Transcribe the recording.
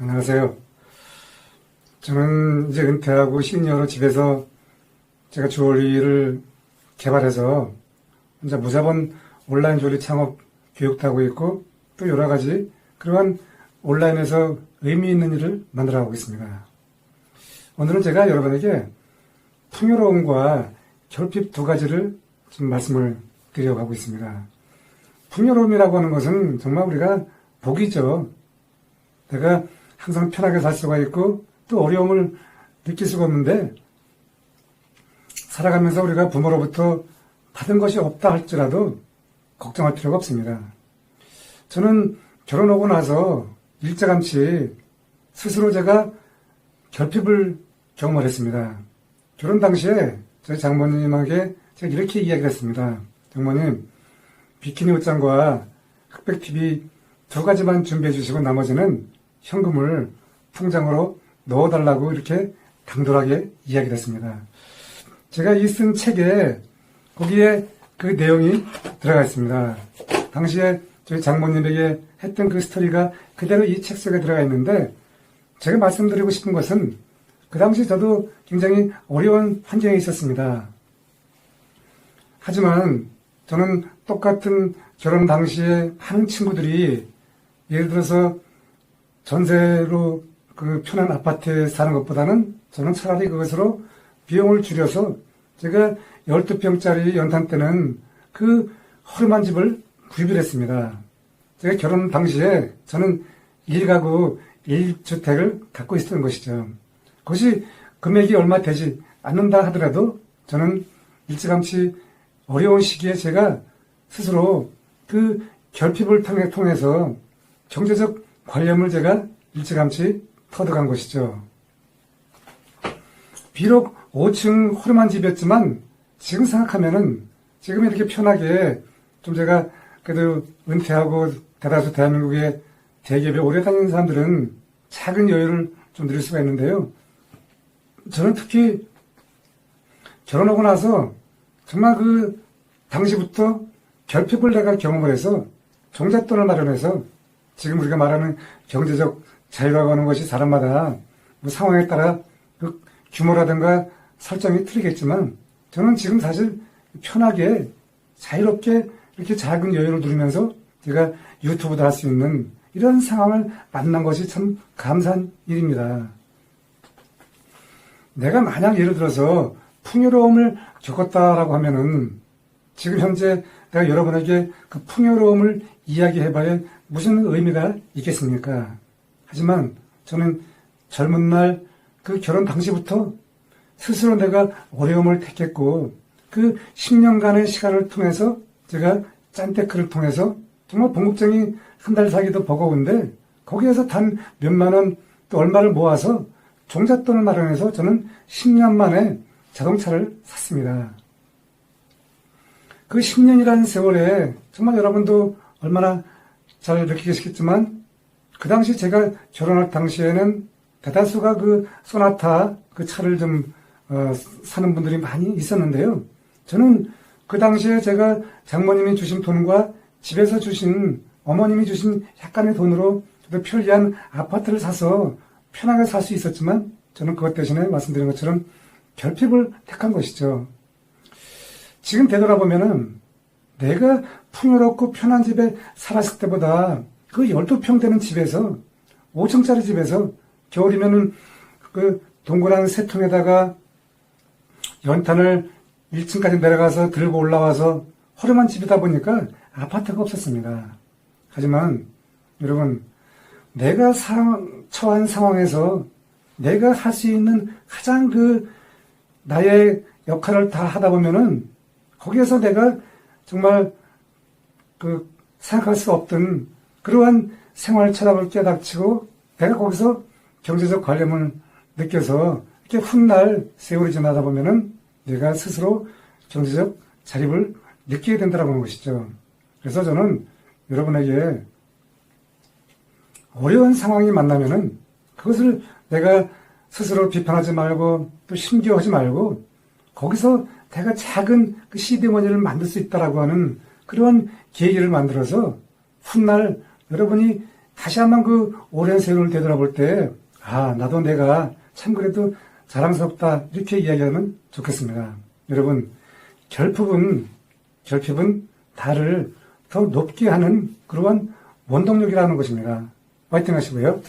안녕하세요. 저는 이제 은퇴하고 시니어로 집에서 제가 주얼리를 개발해서 혼자 무자본 온라인 주얼리 창업 교육도 하고 있고 또 여러 가지 그러한 온라인에서 의미 있는 일을 만들어 가고 있습니다. 오늘은 제가 여러분에게 풍요로움과 결핍 두 가지를 좀 말씀을 드려가고 있습니다. 풍요로움이라고 하는 것은 정말 우리가 복이죠. 내가 항상 편하게 살 수가 있고 또 어려움을 느낄 수가 없는데 살아가면서 우리가 부모로부터 받은 것이 없다 할지라도 걱정할 필요가 없습니다. 저는 결혼하고 나서 일찌감치 스스로 제가 결핍을 경험을 했습니다. 결혼 당시에 저희 장모님에게 제가 이렇게 이야기를 했습니다. 장모님, 비키니 옷장과 흑백 TV 두 가지만 준비해 주시고 나머지는 현금을 통장으로 넣어달라고 이렇게 당돌하게 이야기를 했습니다. 제가 이 쓴 책에 거기에 그 내용이 들어가 있습니다. 당시에 저희 장모님에게 했던 그 스토리가 그대로 이 책 속에 들어가 있는데 제가 말씀드리고 싶은 것은 그 당시 저도 굉장히 어려운 환경에 있었습니다. 하지만 저는 똑같은 결혼 당시에 많은 친구들이 예를 들어서 전세로 그 편한 아파트에 사는 것보다는 저는 차라리 그것으로 비용을 줄여서 제가 12평짜리 연탄 때는 그 허름한 집을 구입을 했습니다. 제가 결혼 당시에 저는 1가구 1주택을 갖고 있었던 것이죠. 그것이 금액이 얼마 되지 않는다 하더라도 저는 일찌감치 어려운 시기에 제가 스스로 그 결핍을 통해 통해서 경제적 관념을 제가 일찌감치 터득한 것이죠. 비록 5층 허름한 집이었지만 지금 생각하면은 지금 이렇게 편하게 좀 제가 그래도 은퇴하고 대다수 대한민국의 대기업에 오래 다니는 사람들은 작은 여유를 좀 누릴 수가 있는데요. 저는 특히 결혼하고 나서 정말 그 당시부터 결핍을 내가 경험을 해서 종잣돈을 마련해서 지금 우리가 말하는 경제적 자유라고 하는 것이 사람마다 뭐 상황에 따라 그 규모라든가 설정이 틀리겠지만 저는 지금 사실 편하게 자유롭게 이렇게 작은 여유를 누리면서 제가 유튜브도 할 수 있는 이런 상황을 만난 것이 참 감사한 일입니다. 내가 만약 예를 들어서 풍요로움을 겪었다라고 하면은 지금 현재 내가 여러분에게 그 풍요로움을 이야기해봐야 무슨 의미가 있겠습니까? 하지만 저는 젊은 날 그 결혼 당시부터 스스로 내가 어려움을 택했고 그 10년간의 시간을 통해서 제가 짠테크를 통해서 정말 본국장이 한달 살기도 버거운데 거기에서 단 몇만 원 또 얼마를 모아서 종잣돈을 마련해서 저는 10년 만에 자동차를 샀습니다. 그 10년이라는 세월에 정말 여러분도 얼마나 잘 느끼겠지만 그 당시 제가 결혼할 당시에는 대다수가 그 소나타 그 차를 좀 어, 사는 분들이 많이 있었는데요. 저는 그 당시에 제가 장모님이 주신 돈과 집에서 주신 어머님이 주신 약간의 돈으로 저도 편리한 아파트를 사서 편하게 살 수 있었지만 저는 그것 대신에 말씀드린 것처럼 결핍을 택한 것이죠. 지금 되돌아보면은 내가 풍요롭고 편한 집에 살았을 때보다 그 12평 되는 집에서 5층짜리 집에서 겨울이면은 그 동그란 새 통에다가 연탄을 1층까지 내려가서 들고 올라와서 허름한 집이다 보니까 아파트가 없었습니다. 하지만 여러분 내가 상황, 처한 상황에서 내가 할 수 있는 가장 그 나의 역할을 다 하다 보면은 거기에서 내가 정말 그 생각할 수 없던 그러한 생활 철학을 깨닫치고 내가 거기서 경제적 관념을 느껴서 이렇게 훗날 세월이 지나다 보면은 내가 스스로 경제적 자립을 느끼게 된다라고 하는 것이죠. 그래서 저는 여러분에게 어려운 상황이 만나면은 그것을 내가 스스로 비판하지 말고 또 심겨하지 말고 거기서 내가 작은 그 시드머니를 만들 수 있다라고 하는 그런 계기를 만들어서 훗날 여러분이 다시 한번 그 오랜 세월을 되돌아볼 때, 아, 나도 내가 참 그래도 자랑스럽다. 이렇게 이야기하면 좋겠습니다. 여러분, 결핍은, 결핍은 나를 더 높게 하는 그러한 원동력이라는 것입니다. 화이팅 하시고요.